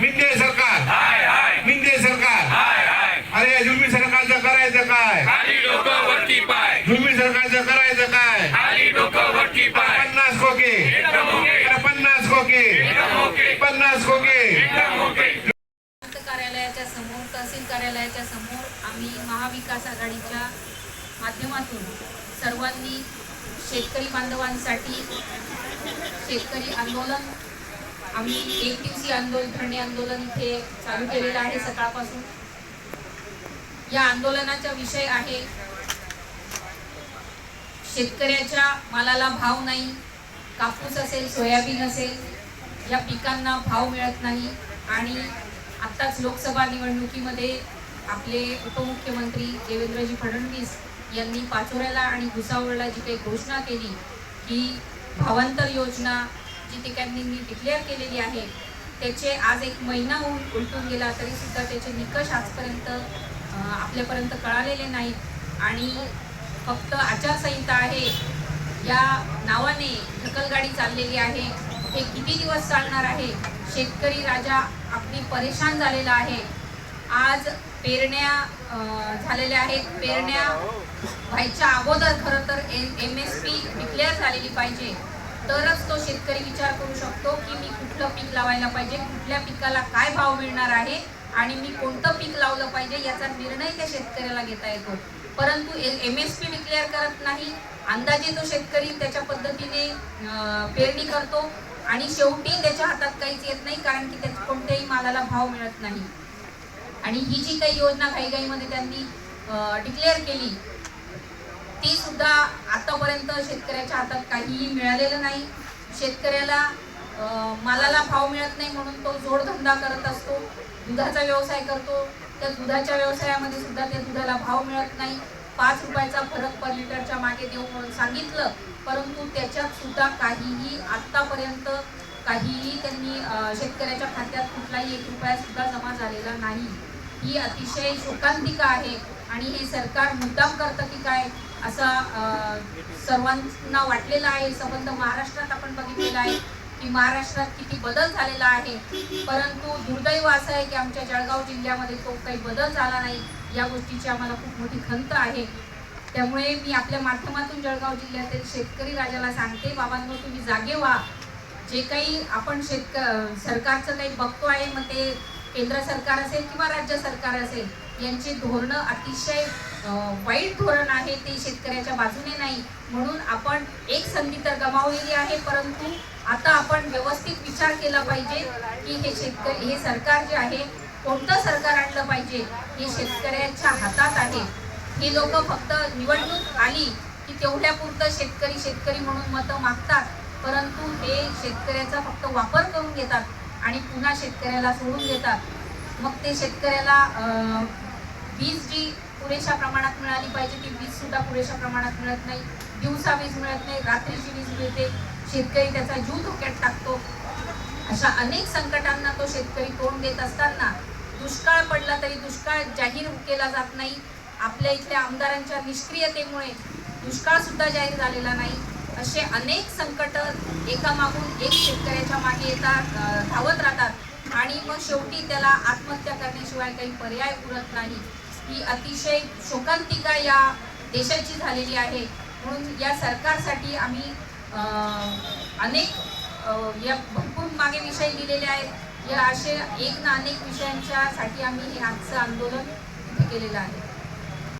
मिंदे सरकार. हाय हाय. मिंदे सरकार. हाय हाय. अरे या झुम्मी सरकारचं करायचं काय? झुम्मी सरकारचं करायचं काय? पन्नास खोके. पन्नास खोके. पन्नास खोके. कार्यालयाच्या समोर तहसील कार्यालयाच्या समोर आम्ही महाविकास आघाडीच्या माध्यमातून सर्वांनी शेतकरी बांधवांसाठी शेतकरी आंदोलन आम्ही एक दिवसीय आंदोलन धरणे आंदोलन इथे चालू केलेलं आहे सकाळपासून. या आंदोलनाचा विषय आहे शेतकऱ्याच्या मालाला भाव नाही कापूस असेल सोयाबीन असेल या पिकांना भाव मिळत नाही आणि आत्ताच लोकसभा निवडणुकीमध्ये आपले उपमुख्यमंत्री देवेंद्रजी फडणवीस यांनी पाचोऱ्याला आणि भुसावळला जी काही घोषणा केली की भावांतर योजना जी ठिकाणी डिक्लेअर केलेली आहे त्याचे आज एक महिना होऊन उलटून गेला तरीसुद्धा त्याचे निकष आजपर्यंत आपल्यापर्यंत कळालेले नाहीत. आणि फक्त आचारसंहिता आहे या नावाने ढकलगाडी चाललेली आहे. हे किती दिवस चालणार आहे? शेतकरी राजा आपली परेशान झालेला आहे. आज पेरण्या झालेल्या आहेत. पेरण्या व्हायच्या अगोदर खरं तर एम एस पी डिक्लेअर झालेली पाहिजे. तरच तो शेतकरी विचार करू शकतो की मी कुठलं पीक लावायला पाहिजे कुठल्या पिकाला काय भाव मिळणार आहे आणि मी कोणतं पीक लावलं पाहिजे याचा निर्णय त्या शेतकऱ्याला घेता येतो. परंतु एम एस पी डिक्लेअर करत नाही अंदाजे तो शेतकरी त्याच्या पद्धतीने पेरणी करतो आणि शेवटी त्याच्या हातात काहीच येत नाही कारण की त्याच्या कोणत्याही मालाला भाव मिळत नाही. आणि ही जी काही योजना घाईघाईमध्ये त्यांनी डिक्लेअर केली ती सुद्धा आतापर्यंत शेतकऱ्याच्या हातात काहीही मिळालेलं नाही. शेतकऱ्याला मालाला भाव मिळत नाही म्हणून तो जोडधंदा करत असतो दुधाचा व्यवसाय करतो. त्या दुधाच्या व्यवसायामध्ये सुद्धा त्या दुधाला भाव मिळत नाही. पाच रुपयाचा फरक पर लिटरच्या मागे देऊ म्हणून सांगितलं परंतु त्याच्यात सुद्धा काहीही आत्तापर्यंत काहीही त्यांनी शेतकऱ्याच्या खात्यात कुठलाही एक रुपयासुद्धा जमा झालेला नाही. ही अतिशय शोकांतिका आहे आणि हे सरकार मुद्दाम करतं की काय? असा सर्वांना वाटलेला आहे. संबंध महाराष्ट्रात आपण बघितलेला आहे की महाराष्ट्रात किती बदल झालेला आहे. परंतु दुर्दैव असं आहे की आमच्या जळगाव जिल्ह्यामध्ये तो काही बदल झाला नाही. या गोष्टीची आम्हाला खूप मोठी खंत आहे. त्यामुळे मी आपल्या माध्यमातून जळगाव जिल्ह्यातील शेतकरी राजाला सांगते बाबांनो तुम्ही जागे व्हा. जे काही आपण शेतक सरकारचं काही बघतो आहे मग ते केंद्र सरकार असेल किंवा राज्य सरकार असेल यांचे धोरणं अतिशय वाईट धोरण आहे ते शेतकऱ्याच्या बाजूने नाही. म्हणून आपण एक संधी तर गमावलेली आहे परंतु आता आपण व्यवस्थित विचार केला पाहिजे की हे शेतकरी हे सरकार जे आहे कोणतं सरकार आणलं पाहिजे हे शेतकऱ्याच्या हातात आहे. ही लोक फक्त निवडणूक आली की तेवढ्यापुरतं शेतकरी शेतकरी म्हणून मतं मागतात. परंतु हे शेतकऱ्याचा फक्त वापर करून घेतात आणि पुन्हा शेतकऱ्याला सोडून देतात मग ते शेतकऱ्याला वीज जी पुरेशा प्रमाणात मिळाली पाहिजे ती वीज सुद्धा पुरेशा प्रमाणात मिळत नाही. दिवसा वीज मिळत नाही रात्रीची वीज मिळते. शेतकरी त्याचा जीव धोक्यात टाकतो. अशा अनेक संकटांना तो शेतकरी तोंड देत असताना दुष्काळ पडला तरी दुष्काळ जाहीर केला जात नाही. आपल्या इथल्या आमदारांच्या निष्क्रियतेमुळे दुष्काळ सुद्धा जाहीर झालेला नाही. असे अनेक संकट एकामागून एक शेतकऱ्याच्या मागे येतात धावत राहतात. आणि मग शेवटी त्याला आत्महत्या करण्याशिवाय काही पर्याय उरत नाही. ही अतिशय शोकांतिका या देशाची झालेली आहे. म्हणून या सरकारसाठी आम्ही अनेक या भरपूर मागे विषय दिलेले आहेत. या असे एक ना अनेक विषयांच्यासाठी आम्ही हे आजचं आंदोलन केलेलं आहे.